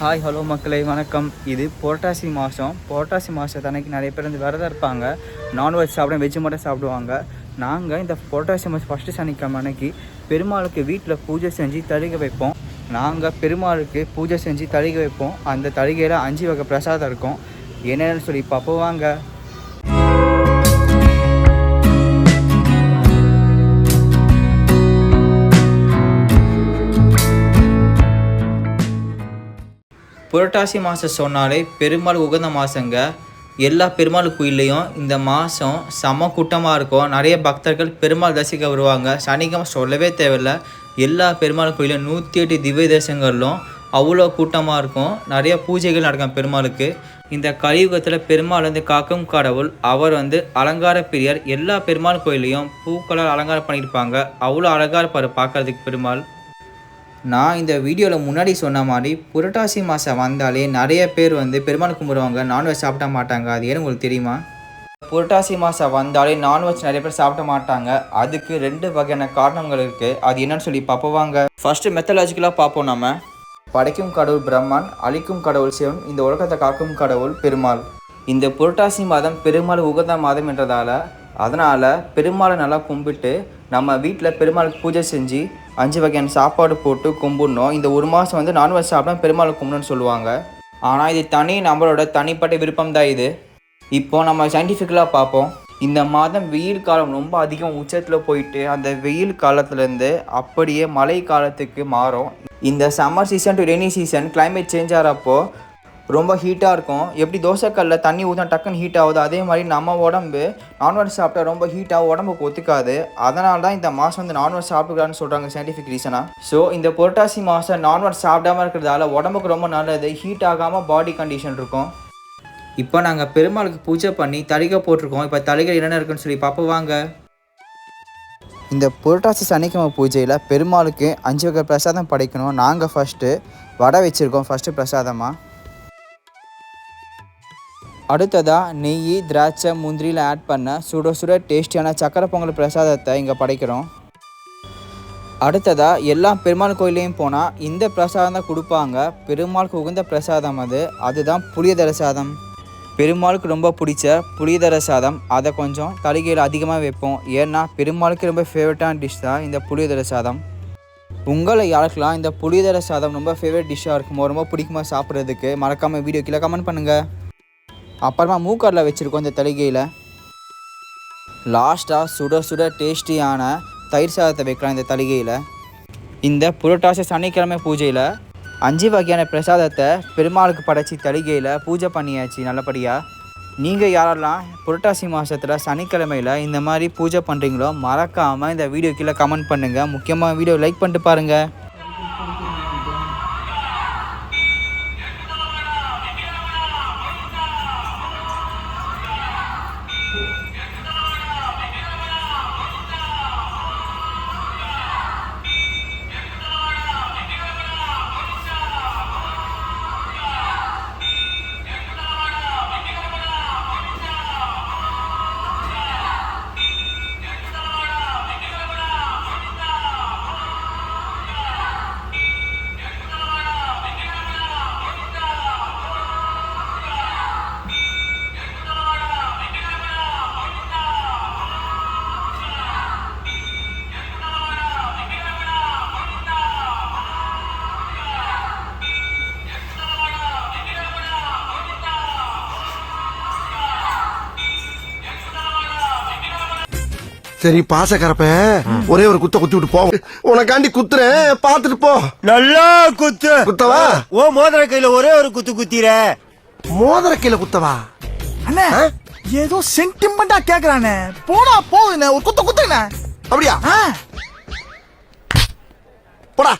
Hi hello மக்களே வணக்கம். இது புரட்டாசி மாதம் புரட்டாசி மாதத்தன்னைக்கு நிறைய பேர் வந்து விரதம் இருப்பாங்க. நான்வெஜ் சாப்பிட வெஜ் மட்டும் சாப்பிடுவாங்க. நாங்கள் இந்த புரட்டாசி மாதம் ஃபஸ்ட்டு சனிக்கிழமை அன்னைக்கு பெருமாளுக்கு வீட்டில் பூஜை செஞ்சு தழுக வைப்போம். நாங்கள் பெருமாளுக்கு பூஜை செஞ்சு தழுக வைப்போம். அந்த தழுகையில் அஞ்சு வகை பிரசாதம் இருக்கும். என்னென்னு சொல்லி பார்ப்போம். வாங்க. புரட்டாசி மாதம் சொன்னாலே பெருமாள் உகந்த மாதங்க எல்லா பெருமாள் கோயிலையும் இந்த மாதம் செம கூட்டமாக இருக்கும். நிறைய பக்தர்கள் பெருமாள் தரிசிக்க வருவாங்க. சனிக்கிழமை சொல்லவே தேவையில்ல. எல்லா பெருமாள் கோயிலும் நூற்றி எட்டு திவ்ய தேசங்களிலும் அவ்வளோ கூட்டமாக இருக்கும். நிறைய பூஜைகள் நடக்கும் பெருமாளுக்கு. இந்த கலியுகத்தில் பெருமாள் வந்து காக்கும் கடவுள் அவர் வந்து அலங்கார பிரியர். எல்லா பெருமாள் கோயிலையும் பூக்களால் அலங்காரம் பண்ணியிருப்பாங்க. அவ்வளோ அழகாக இருப்பார் பார்க்கறதுக்கு பெருமாள். நான் இந்த வீடியோவில் முன்னாடி சொன்ன மாதிரி புரட்டாசி மாதம் வந்தாலே நிறைய பேர் வந்து பெருமாள் கும்பிடுவாங்க நான்வெஜ் சாப்பிட மாட்டாங்க. அது ஏன்னு உங்களுக்கு தெரியுமா? புரட்டாசி மாதம் வந்தாலே நான்வெஜ் நிறைய பேர் சாப்பிட மாட்டாங்க. அதுக்கு ரெண்டு வகையான காரணங்கள் இருக்குது அது என்னன்னு சொல்லி பார்ப்போவாங்க ஃபஸ்ட்டு மெத்தலாஜிக்கலாக பார்ப்போம் நம்ம. படைக்கும் கடவுள் பிரம்மன் அழிக்கும் கடவுள் சிவன் இந்த உலகத்தை காக்கும் கடவுள் பெருமாள். இந்த புரட்டாசி மாதம் பெருமாள் உகந்த மாதம் என்றதால அதனால் பெருமாளை நல்லா கும்பிட்டு நம்ம வீட்டில் பெருமாளுக்கு பூஜை செஞ்சு அஞ்சு வகையான சாப்பாடு போட்டு கும்பிடணும். இந்த ஒரு மாதம் வந்து நான்வெஜ் சாப்பிட்டா பெருமாளை கும்பிடணும்னு சொல்லுவாங்க. ஆனால் இது தனி நம்மளோட தனிப்பட்ட விருப்பம் தான் இது. இப்போ நம்ம சயின்டிஃபிக்கலாக பார்ப்போம். இந்த மாதம் வெயில் காலம் ரொம்ப அதிகம். உச்சத்தில் போயிட்டு அந்த வெயில் காலத்துலேருந்து அப்படியே மழை காலத்துக்கு மாறும். இந்த summer season to rainy season climate change ஆகிறப்போ ரொம்ப ஹீட்டாக இருக்கும். எப்படி தோசைக்கல்லில் தண்ணி ஊற்றினா டக்குன்னு ஹீட் ஆகுது அதே மாதிரி நம்ம உடம்பு நான்வெஜ் சாப்பிட்டா ரொம்ப ஹீட்டாக உடம்புக்கு ஒத்துக்காது. அதனால தான் இந்த மாதம் வந்து நான்வெஜ் சாப்பிட்டுக்கலான்னு சொல்கிறாங்க சயின்டிஃபிக் ரீசனாக ஸோ இந்த புரட்டாசி மாதம் நான்வெஜ் சாப்பிடாம இருக்கிறதால உடம்புக்கு ரொம்ப நல்லது. ஹீட் ஆகாமல் பாடி கண்டிஷன் இருக்கும். இப்போ நாங்கள் பெருமாளுக்கு பூஜை பண்ணி தலிகை போட்டிருக்கோம். இப்போ தலிகை என்னென்ன இருக்குன்னு சொல்லி பார்ப்போம். வாங்க. இந்த புரட்டாசி சனிக்கிழமை பூஜையில் பெருமாளுக்கு அஞ்சு வகை பிரசாதம் படைக்கணும். நாங்கள் ஃபஸ்ட்டு வடை வச்சுருக்கோம். ஃபஸ்ட்டு பிரசாதமாக அடுத்ததாக நெய் திராட்சை முந்திரியில் ஆட் பண்ண சுட சுட டேஸ்டியான சக்கரை பொங்கல் பிரசாதத்தை இங்கே படைக்கிறோம். அடுத்ததாக எல்லா பெருமாள் கோயிலையும் போனால் இந்த பிரசாதம் தான் கொடுப்பாங்க. பெருமாளுக்கு உகந்த பிரசாதம் அது. அதுதான் புளியதர சாதம். பெருமாளுக்கு ரொம்ப பிடிச்ச புளியதர சாதம். அதை கொஞ்சம் தலிகையில் அதிகமாக வைப்போம். ஏன்னா பெருமாளுக்கு ரொம்ப ஃபேவரட்டான டிஷ் தான் இந்த புளியதர சாதம். உங்களை யாருக்கெல்லாம் இந்த புளியதர சாதம் ரொம்ப ஃபேவரட் டிஷ்ஷாக இருக்குமோ ரொம்ப பிடிக்குமா சாப்பிட்றதுக்கு மறக்காமல் வீடியோ கீழே கமெண்ட் பண்ணுங்கள் அப்புறமா மூக்காரில் வச்சுருக்கோம் இந்த தலிகையில் லாஸ்ட்டாக சுட சுட டேஸ்டியான தயிர் சாதத்தை வைக்கலாம் இந்த தலிகையில் இந்த புரட்டாசி சனிக்கிழமை பூஜையில் அஞ்சு வகையான பிரசாதத்தை பெருமாளுக்கு படைச்சி தலிகையில் பூஜை பண்ணியாச்சு நல்லபடியாக நீங்கள் யாரெல்லாம் புரட்டாசி மாதத்தில் சனிக்கிழமையில் இந்த மாதிரி பூஜை பண்ணுறீங்களோ மறக்காமல் இந்த வீடியோ கீழே கமெண்ட் பண்ணுங்கள் முக்கியமாக வீடியோ லைக் பண்ணிட்டு பாருங்கள் Yeah. சரி பாசக்கரப்ப ஒரே ஒரு குத்த குத்தி விட்டு போ. உனக்காண்டி குத்துறேன் பாத்துட்டு போ. நல்லா குத்து. குத்தவா? ஓ மோதிர கையில ஒரே ஒரு குத்து குத்திர. மோதிர கீழ குத்தவா? அண்ணே ஏதோ சென்டிமெண்டா கேக்குறானே. போனா போகுதுண்ணே ஒரு குத்த குத்துங்கண்ணே அப்படியா? போடா.